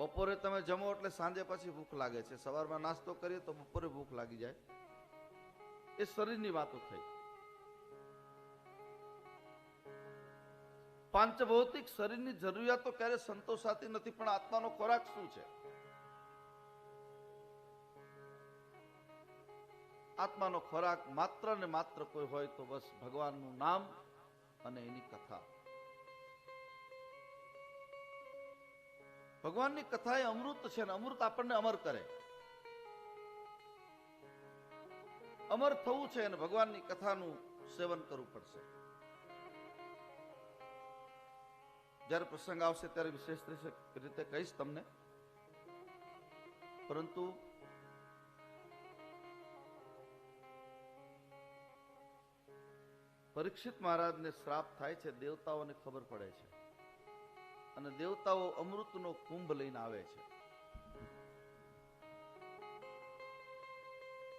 બપોરે તમે જમો એટલે સાંજે પછી ભૂખ લાગે છે. સવારમાં નાસ્તો કરીએ તો બપોરે ભૂખ લાગી જાય. એ શરીરની વાતો થઈ. પાંચભૌતિક શરીરની જરૂરિયાતો ક્યારે સંતોષાતી નથી, પણ આત્માનો ખોરાક શું છે? આત્માનો ખોરાક માત્ર ને માત્ર કોઈ હોય તો બસ ભગવાનનું નામ અને એની કથા. ભગવાનની કથા એ અમૃત છે ને અમૃત આપણને અમર કરે. અમર થવું છે અને ભગવાનની કથાનું સેવન કરવું પડશે. જ્યારે પ્રસંગ આવશે ત્યારે વિશેષ રીતે કહીશ તમને. પરંતુ પરીક્ષિત મહારાજને શ્રાપ થાય છે, દેવતાઓને ખબર પડે છે. અને દેવતાઓ અમૃતનો કુંભ લઈને આવે છે.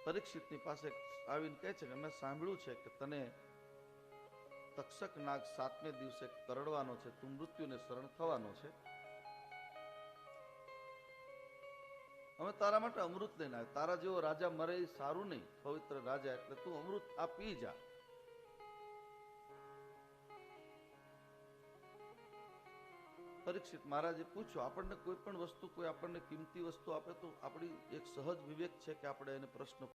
પરીક્ષિતની પાસે આવીને કહે છે કે મેં સાંભળ્યું છે કે તને તક્ષક નાગ સાતમે દિવસે કરડવાનો છે, તું મૃત્યુને શરણ થવાનો છે. અમે તારા માટે અમૃત લઈને આવ્યા. તારા જેવો રાજા મરે સારું નહીં, પવિત્ર રાજા એટલે તું અમૃત આ પી જા. પરીક્ષિત મહારાજે પૂછ્યું, આપણને કોઈ પણ વસ્તુ, કોઈ આપણને કિંમતી વસ્તુ આપે તો આપણી એક સહજ વિવેક છે કે આપણે એને પ્રશ્ન